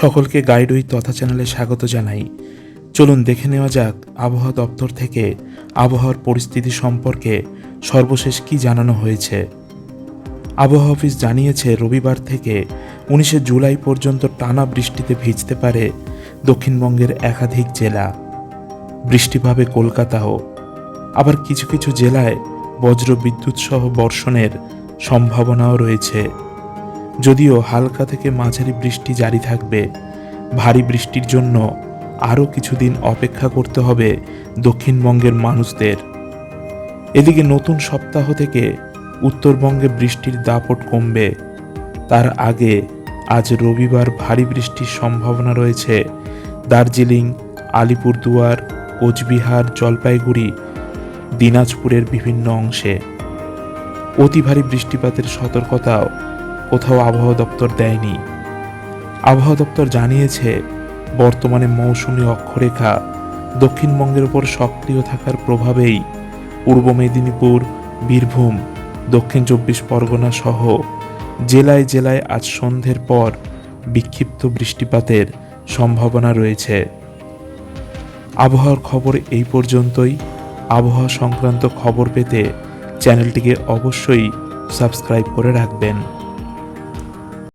সকলকে গাইডওই তথা চ্যানেলে স্বাগত জানাই। চলুন দেখে নেওয়া যাক আবহাওয়া দপ্তর থেকে আবহাওয়ার পরিস্থিতি সম্পর্কে সর্বশেষ কি জানানো হয়েছে। আবহাওয়া অফিস জানিয়েছে, রবিবার থেকে উনিশে জুলাই পর্যন্ত টানা বৃষ্টিতে ভিজতে পারে দক্ষিণবঙ্গের একাধিক জেলা। বৃষ্টি পাবে কলকাতাও। আবার কিছু কিছু জেলায় বজ্র বিদ্যুৎ সহ বর্ষণের সম্ভাবনাও রয়েছে। যদিও হালকা থেকে মাঝারি বৃষ্টি জারি থাকবে, ভারী বৃষ্টির জন্য আরও কিছুদিন অপেক্ষা করতে হবে দক্ষিণবঙ্গের মানুষদের। এদিকে নতুন সপ্তাহ থেকে উত্তরবঙ্গে বৃষ্টির দাপট কমবে। তার আগে আজ রবিবার ভারী বৃষ্টির সম্ভাবনা রয়েছে। দার্জিলিং, আলিপুরদুয়ার, কোচবিহার, জলপাইগুড়ি, দিনাজপুরের বিভিন্ন অংশে। অতি ভারী বৃষ্টিপাতের সতর্কতাও কোথাও আবহাওয়া দপ্তর দেয়নি। আবহাওয়া দপ্তর জানিয়েছে, বর্তমানে মৌসুমী অক্ষরেখা দক্ষিণবঙ্গের উপর সক্রিয় থাকার প্রভাবেই পূর্ব মেদিনীপুর, বীরভূম, দক্ষিণ চব্বিশ পরগনা সহ জেলায় জেলায় আজ সন্ধ্যের পর বিক্ষিপ্ত বৃষ্টিপাতের সম্ভাবনা রয়েছে। আবহাওয়ার খবর এই পর্যন্তই। আবহাওয়া সংক্রান্ত খবর পেতে চ্যানেলটিকে অবশ্যই সাবস্ক্রাইব করে রাখবেন।